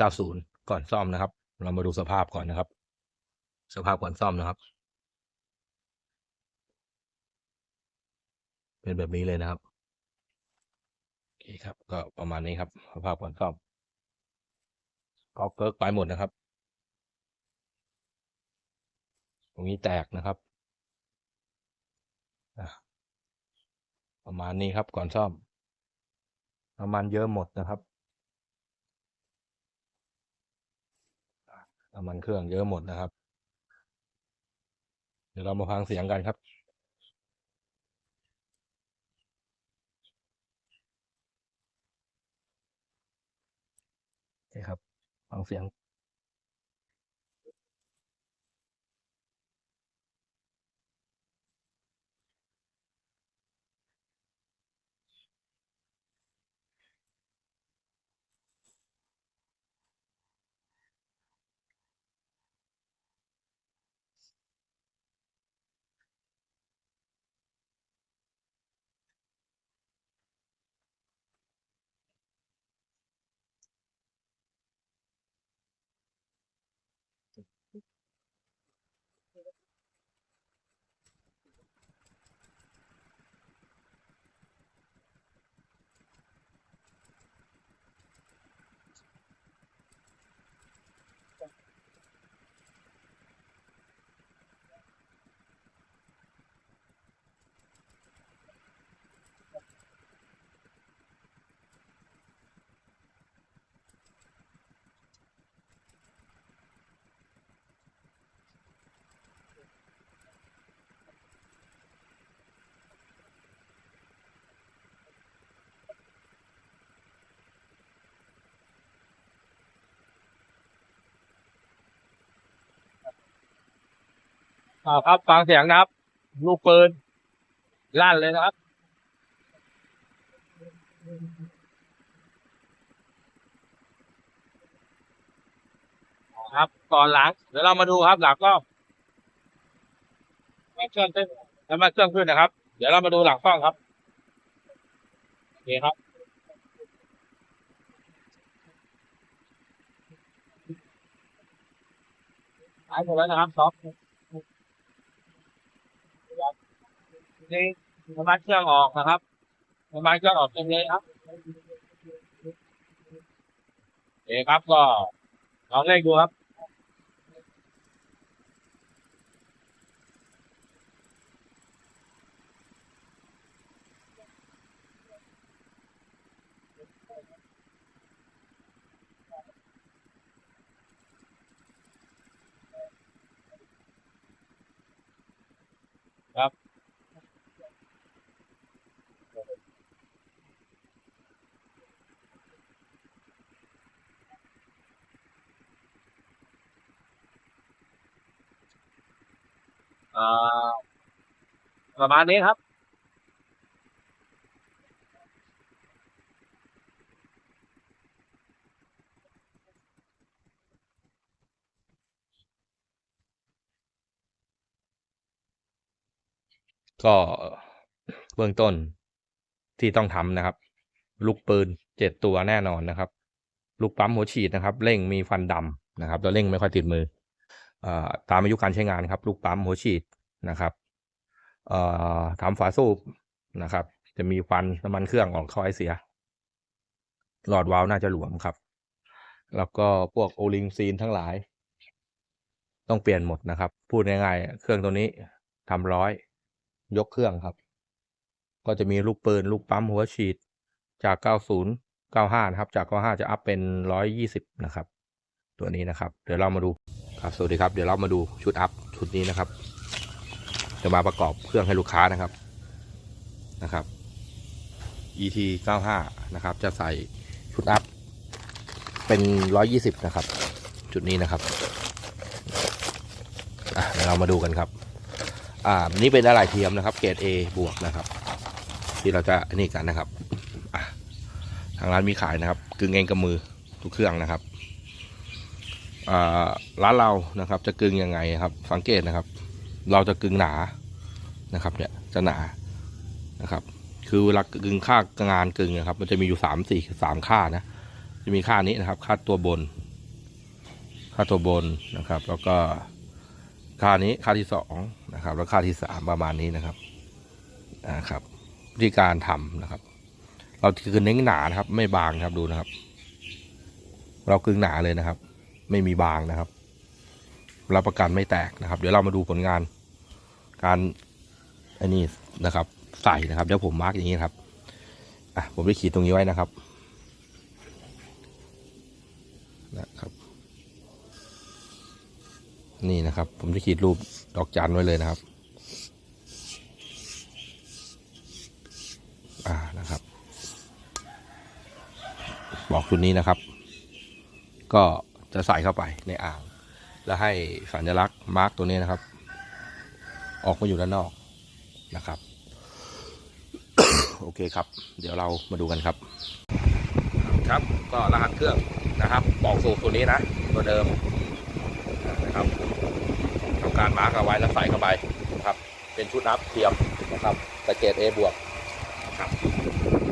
90 ก่อนซ่อมนะครับ เรามาดูสภาพก่อนนะครับ สภาพก่อนซ่อมนะครับ เป็นแบบนี้เลยนะครับโอเคครับ ก็ประมาณนี้ครับ สภาพก่อนซ่อมก็เกิร์กไปหมดนะครับ ตรงนี้แตกนะครับประมาณนี้ครับก่อนซ่อมน้ำมันเยอะหมดนะครับ น้ำมันเครื่องเยอะหมดนะครับ เดี๋ยวเรามาฟังเสียงกันครับโอเคครับฟังเสียง อ่าครับฟังเสียงนะครับ ลูกปืนลั่นเลยนะครับ ครับก่อนหลัง เดี๋ยวเรามาดูครับ หลังก็ไม่เครื่องขึ้นแล้วมาเครื่องขึ้นนะครับ เดี๋ยวเรามาดูหลังกล้องครับโอเคครับหายหมดแล้วนะครับซอฟ นี้น้ำมันเครื่องออกนะครับน้ำมันเครื่องออกเต็มเลยครับเอคครับก็ลองเล่นดูครับ อ่าประมาณนี้ครับ ก็เบื้องต้นที่ต้องทำนะครับ ลูกปืนเจ็ดตัวแน่นอนนะครับ ลูกปั๊มหัวฉีดนะครับ เร่งมีฟันดำนะครับแล้วเร่งไม่ค่อยติดมือเอ่อ ตามอายุการใช้งานครับลูกปั๊มหัวฉีดนะครับเอ่อทำฝาสูบนะครับ จะมีฟันน้ำมันเครื่องออกเข้าไอเสีย หลอดวาล์วน่าจะหลวมครับ แล้วก็พวกโอลิงซีนทั้งหลาย ต้องเปลี่ยนหมดนะครับ พูดง่ายๆเครื่องตัวนี้ทำร้อย ยกเครื่องครับ ก็จะมีลูกปืน ลูกปั๊มหัวฉีดจาก 90 95 นะครับ จาก 95 จะอัพเป็น 120 นะครับ ตัวนี้นะครับ เดี๋ยวเรามาดู ครับสวัสดีครับเดี๋ยวเรามาดูชุดอัพชุดนี้นะครับ จะมาประกอบเครื่องให้ลูกค้านะครับนะครับ ET 95นะครับ จะใส่ชุดอัพเป็น 120 นะครับ จุดนี้นะครับเดี๋ยวเรามาดูกันครับ อ่านี่เป็นอะไรเทียมนะครับ เกรด A บวกนะครับ ที่เราจะนี่กันนะครับทางร้านมีขายนะครับกึ่งเองกับมือทุกเครื่องนะครับ ร้านเรานะครับ จะกึงยังไงครับ สังเกตนะครับ เราจะกึงหนานะครับ เนี่ยจะหนานะครับ คือเวลากึงค่างานกึงนะครับ มันจะมีอยู่สามสี่สามค่านะ จะมีค่านี้นะครับ ค่าตัวบน ค่าตัวบนนะครับ แล้วก็ค่านี้ค่าที่สองนะครับ แล้วค่าที่สามประมาณนี้นะครับนะครับวิธีการทำนะครับ เราคือเน้นหนานะครับ ไม่บางครับดูนะครับ เรากึงหนาเลยนะครับ ไม่มีบางนะครับรับประกันไม่แตกนะครับ เดี๋ยวเรามาดูผลงาน การอ้นี่นะครับ ใส่นะครับเดี๋ยวผมมาร์กอย่างนี้ครับอะผมได้ขีดตรงนี้ไว้นะครับนะครับ นี่นะครับ ผมจะขีดรูปดอกจันไว้เลยนะครับอ่านะครับ บอกชุดนี้นะครับ ก็ จะใส่เข้าไปในอ่าง แล้วให้สัญลักษณ์มาร์กตัวนี้นะครับ ออกมาอยู่ด้านนอกนะครับ โอเคครับ เดี๋ยวเรามาดูกันครับ ครับก็รหัสเครื่องนะครับบอกสูตรตัวนี้นะตัวเดิมนะครับทำการมาร์กเอาไว้แล้วใส่เข้าไปนะครับ เป็นชุดอัพเทียมนะครับสเกต A บวกครับ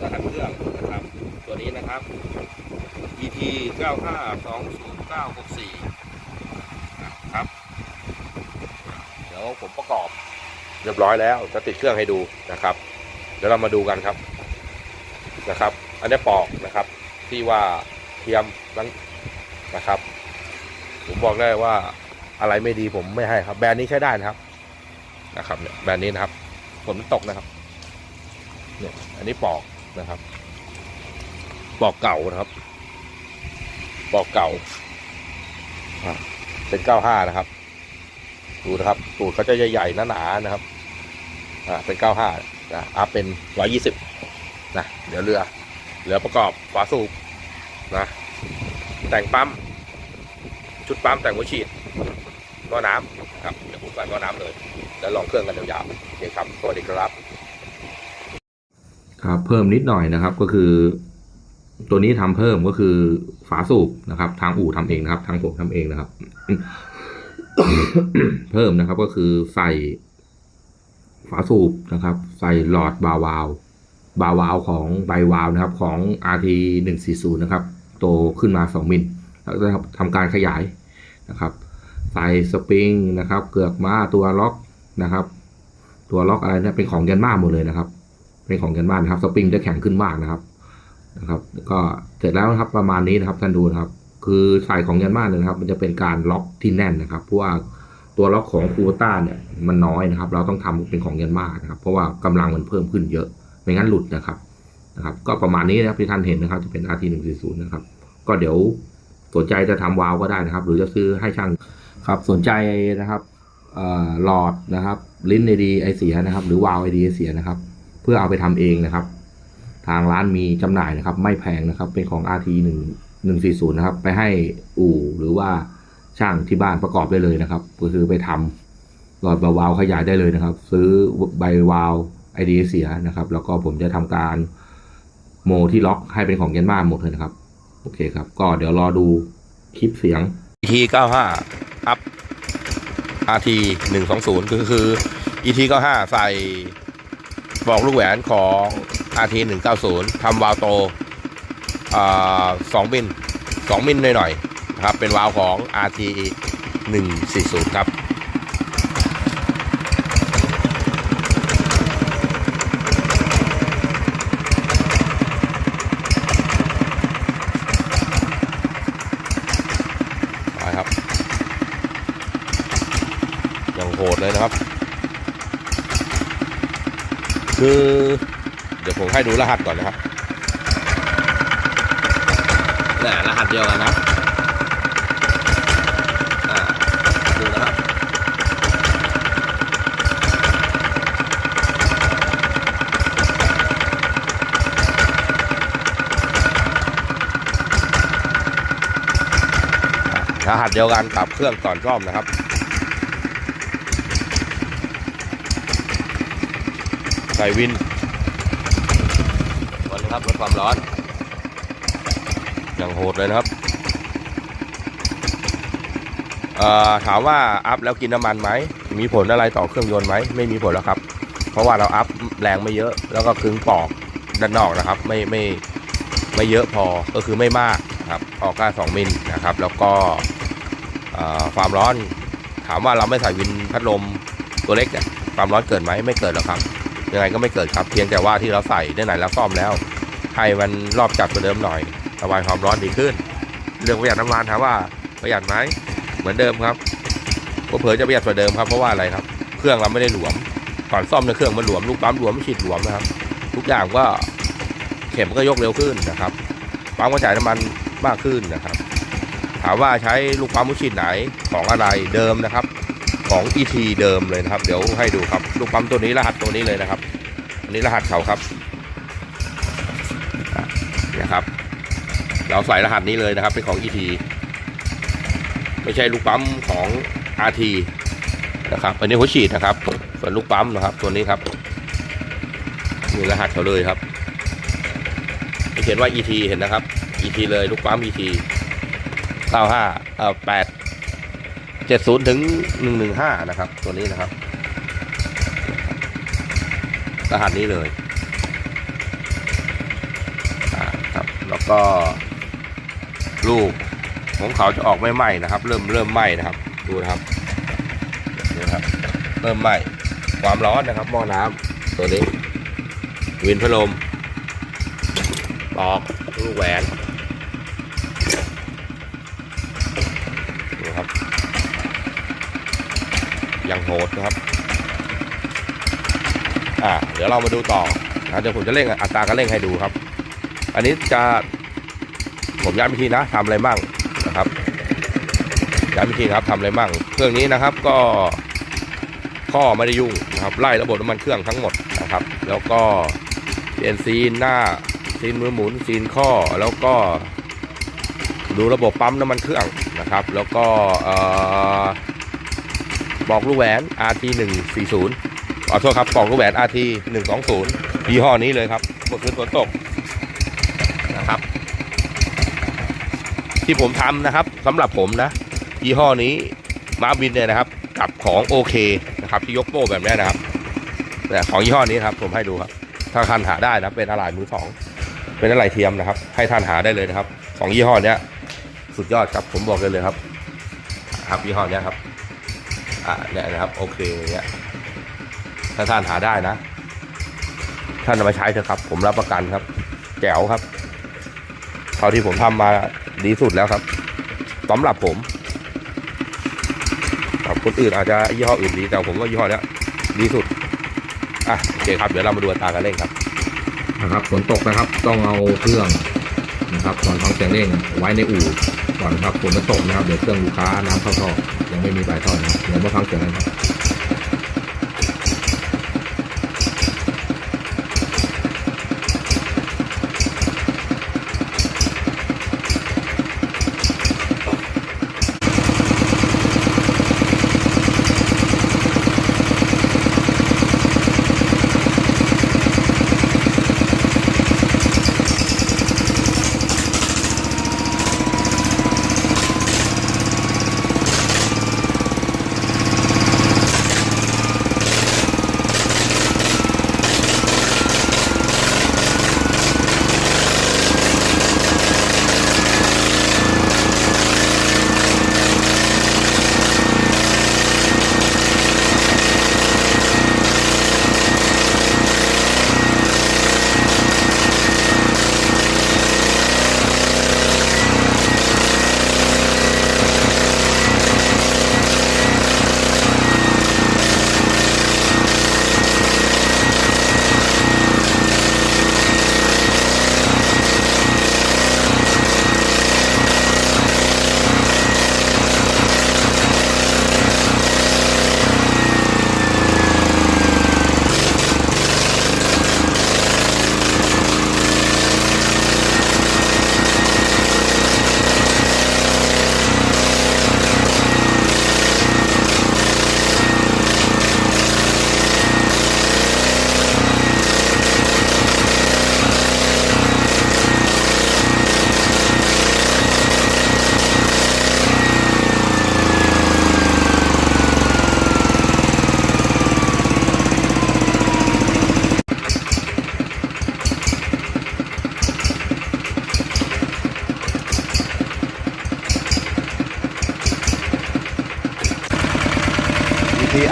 รหัสเครื่องนะครับ ตัวนี้นะครับ ET 9 5 2 0ะครับ เดี๋ยวผมประกอบ เรียบร้อยแล้วจะติดเครื่องให้ดูนะครับ เดี๋ยวเรามาดูกันครับนะครับ อันนี้ปอกนะครับ ที่ว่าเทียมนั้นนะครับ ผมบอกได้ว่าอะไรไม่ดีผมไม่ให้ครับ แบรนด์นี้ใช้ได้นะครับนะครับเนี่ยแบรนด์นี้นะครับฝนมันตกนะครับเนี่ยอันนี้ปอกนะครับ ปอกเก่านะครับ ปอกเก่า เป็นเก้าห้านะครับ ดูนะครับตูดเขาจะใหญ่ๆหนาๆนะครับ อ่าเป็นเก้าห้านะอัพเป็นร้อยยี่สิบนะเดี๋ยวเรือเหลือประกอบฝาสูบนะ แต่งปั๊ม ชุดปั๊มแต่งหัวฉีดหม้อน้ำครับเดี๋ยวผมใส่หม้อน้ำเลย แล้วลองเครื่องกันยาวๆโอเคครับสวัสดีครับ ครับ เพิ่มนิดหน่อยนะครับก็คือ ตัวนี้ทำเพิ่มก็คือฝาสูบนะครับ ทางอู่ทำเองนะครับ ทางผมทำเองนะครับ เพิ่มนะครับก็คือใส่ฝาสูบนะครับ ใส่หลอดบาวาล์วบาวาล์วของใบวาล์วนะครับ ของ RT 140นะครับ โตขึ้นมา 2 มิลแล้วก็ทำการขยายนะครับ ใส่สปริงนะครับ เกือกม้าตัวล็อกนะครับ ตัวล็อกอะไรเนี่ยเป็นของยันมาหมดเลยนะครับ เป็นของยันมานะครับ สปริงจะแข็งขึ้นมากนะครับ นะครับก็เสร็จแล้วนะครับประมาณนี้นะครับท่านดูนะครับ คือใส่ของยันมาเนี่ยนะครับ มันจะเป็นการล็อกที่แน่นนะครับเพราะว่าตัวล็อกของคูวต้าเนี่ยมันน้อยนะครับ เราต้องทำเป็นของยันมานะครับเพราะว่ากำลังมันเพิ่มขึ้นเยอะ ไม่งั้นหลุดนะครับนะครับ ก็ประมาณนี้นะครับที่ท่านเห็นนะครับจะเป็น RT 1 4 0นะครับ ก็เดี๋ยวสนใจจะทำวาลก็ได้นะครับ หรือจะซื้อให้ช่างครับสนใจนะครับหลอดนะครับ ลิ้นไอดีไอเสียนะครับ หรือวาลไอดีไอเสียนะครับ เพื่อเอาไปทำเองนะครับ ทางร้านมีจำหน่ายนะครับ ไม่แพงนะครับ เป็นของ RT 1 140นะครับ ไปให้อู่หรือว่าช่างที่บ้านประกอบได้เลยนะครับ ก็คือไปทำหลอดวาล์วขยายได้เลยนะครับ ซื้อใบวาล์วไอเดียเสียนะครับ แล้วก็ผมจะทำการโมที่ล็อกให้เป็นของเยนมาหมดเลยนะครับ โอเคครับ ก็เดี๋ยวรอดูคลิปเสียง ET 95 อัพ RT 120ก็คือ ET 95 ใส่บอกลูกแหวนของ RT 190ทำวาล์วโตอ่า2มิล2มิลหน่อยๆนะครับเป็นวาล์วของ RT 140 ครับไปครับยังโหดเลยนะครับ คือ ผมให้ดูรหัสก่อนนะครับนี่รหัสเดียวกันนะอ่าดูนะครับรหัสเดียวกันกับเครื่องก่อนซ่อมนะครับใส่วินวั นะครับลดความร้อน อย่างโหดเลยนะครับถามว่าอัพแล้วกินน้ำมันไหม มีผลอะไรต่อเครื่องยนต์ไหม ไม่มีผลแล้วครับ เพราะว่าเราอัพแรงไม่เยอะ แล้วก็คึงปอกด้านนอกนะครับ ไม่ไม่ไม่เยอะพอ ก็คือไม่มากนะครับ ออกแค่สองมิลนะครับ แล้วก็ความร้อน ถามว่าเราไม่ใส่วินพัดลมตัวเล็กเนี่ยความร้อนเกิดไหมไม่เกิดหรอกครับ ยังไงก็ไม่เกิดครับ เพียงแต่ว่าที่เราใส่ได้ไหนแล้วซ่อมแล้ว ให้มันรอบจัดกว่าเดิมหน่อยระบายความร้อนดีขึ้น เรื่องประหยัดน้ำมันถามว่าประหยัดไหมเหมือนเดิมครับเผลอจะประหยัดกว่าเดิมครับเพราะว่าอะไรครับ เครื่องเราไม่ได้หลวมก่อนซ่อมในยเครื่องมันหลวมลูกปั๊มหลวมฉีดหลวมนะครับ ทุกอย่างก็เข็มก็ยกเร็วขึ้นนะครับปั๊มก็จ่ายน้ำมันมากขึ้นนะครับ ถามว่าใช้ลูกปั๊มมุฉีดไหนของอะไรเดิมนะครับ ของ ET เดิมเลยนะครับ เดี๋ยวให้ดูครับ ลูกปั๊มตัวนี้รหัสตัวนี้เลยนะครับอันนี้รหัสเขาครับอะเนี่ยครับ เราใส่รหัสนี้เลยนะครับ เป็นของ ET ไม่ใช่ลูกปั๊มของ RT นะครับอันนี้หัวฉีดนะครับ ส่วนลูกปั๊มนะครับ ตัวนี้ครับมีรหัสเขาเลยครับเขียนว่า ET เห็นนะครับ ET เลยลูกปั๊ม ET 95เอ่อ8 70ถึง115 นะครับ ตัวนี้นะครับ รหัสนี้เลยอ่าครับแล้วก็ ลูกของเขาจะออกไม่ไหม้นะครับ เริ่มเริ่มไหม้นะครับ ดูนะครับดูครับ เริ่มไหม้ความร้อนนะครับหม้อน้ำตัวนี้วินพัดลมปอกลูกแหวนดูครับยังโหดนะครับอ่าเดี๋ยวเรามาดูต่อนะเดี๋ยวผมจะเร่งอัตราการเร่งให้ดูครับ อันนี้จะ ผมย้ำอีกทีนะทำอะไรบ้างนะครับย้ำอีกทีครับทำอะไรบ้างเครื่องนี้นะครับก็ข้อไม่ได้ยุ่งนะครับไล่ระบบน้ำมันเครื่องทั้งหมดนะครับ แล้วก็เปลี่ยนซีนหน้าซีนมือหมุนซีนข้อแล้วก็ดูระบบปั๊มน้ำมันเครื่องนะครับ แล้วก็บอกลูกแหวน RT 1 4 0ขอโทษครับบอกลูกแหวน RT 1 2 0ยี่ห้อนี้เลยครับเมื่อคืนฝนตกนะครับ ที่ผมทำนะครับสำหรับผมนะยี่ห้อนี้มาบินเนี่ยนะครับ กับของโอเคนะครับที่ยกโป้แบบนี้นะครับแต่ของยี่ห้อนี้ครับผมให้ดูครับถ้าท่านหาได้นะเป็นอะไรมือสองเป็นอะไรเทียมนะครับ ให้ท่านหาได้เลยนะครับของยี่ห้อเนี้ยสุดยอดครับผมบอกเลยเลยครับ ครับยี่ห้อเนี้ยครับอ่าเนี่ยนะครับโอเคเนี่ยถ้าท่านหาได้นะ ท่านเอามาใช้เถอะครับ ผมรับประกันครับ แจ๋วครับ เท่าที่ผมทำมาดีสุดแล้วครับสำหรับผมคนอื่นอาจจะยี่ห้ออื่นดีแต่ผมว่ายี่ห้อเนี้ยดีสุดอะโอเคครับเดี๋ยวเรามาดูตาการเร่งครับนะครับฝนตกนะครับ ต้องเอาเครื่องนะครับก่อนฟังเสียงเร่งไว้ในอู่ก่อนครับฝนจะตกนะครับเดี๋ยวเครื่องลูกค้าน้ำเข้าท่อยังไม่มีปลายท่อนะเดี๋ยวมาฟังเสียงกันครับ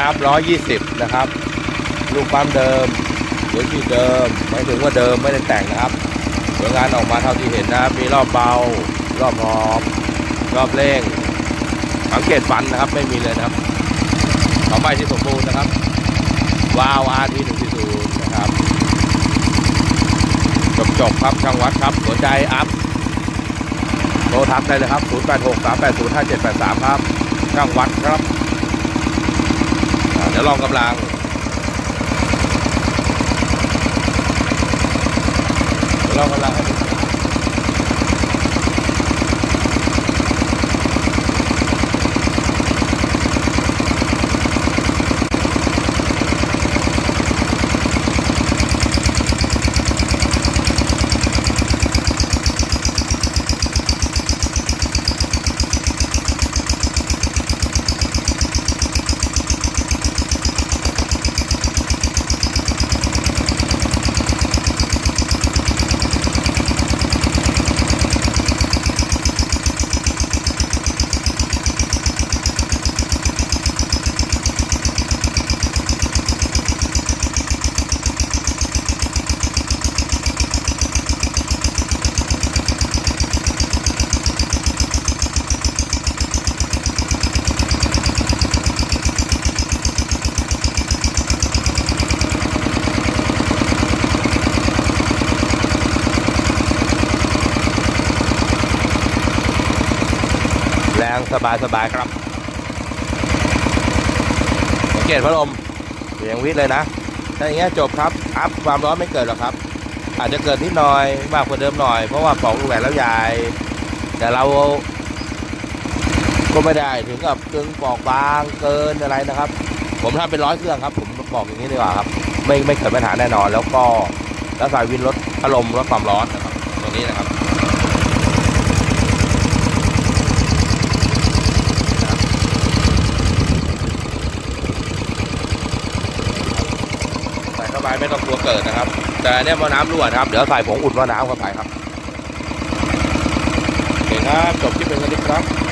อัพร้อยยี่สิบนะครับ ลูกปั๊มเดิมเดี๋ยวที่เดิมไม่ถึงว่าเดิมไม่ได้แต่งนะครับผลงานออกมาเท่าที่เห็นนะครับมีรอบเบา รอบหอบรอบเร่ง สังเกตฟันนะครับไม่มีเลยนะครับสองใบที่สมบูรณ์นะครับวาวอาร์ทีหนึ่งสี่ศูนย์นะครับจบจบๆครับช่างวัดครับสนใจอัพโทรทักได้เลยครับ 0 8 6 3 8 0 5 7 8 3 ครับช่างวัดครับ ดี๋ยวลองกำลัง ลองกำลังให้ดู สบายสบายครับสังเกตพัดลมเสียงวิทย์เลยนะถ้าอย่างเงี้ยจบครับอัพความร้อนไม่เกิดหรอกครับ อาจจะเกิดนิดหน่อยมากกว่าเดิมหน่อยเพราะว่าปลองลูกแหวนแล้วใหญ่แต่เราก็ไม่ได้ถึงกับตึงปอกบางเกินอะไรนะครับ ผมทำเป็นร้อยเครื่องครับ ผมบอกอย่างนี้ดีกว่าครับ ไม่ไม่เกิดปัญหาแน่นอน แล้วก็แล้วสายวินลดพัดลมลดความร้อนนะครับตัวนี้นะครับ ใส่เข้า ไม่ต้องกลัวเกิดนะครับ แต่เนี่ยมอน้ำรั่วนะครับ เดี๋ยวใส่ผงอุ่นมอน้ำเข้าไปครับโอเคครับจบที่เป็นกันดีครับ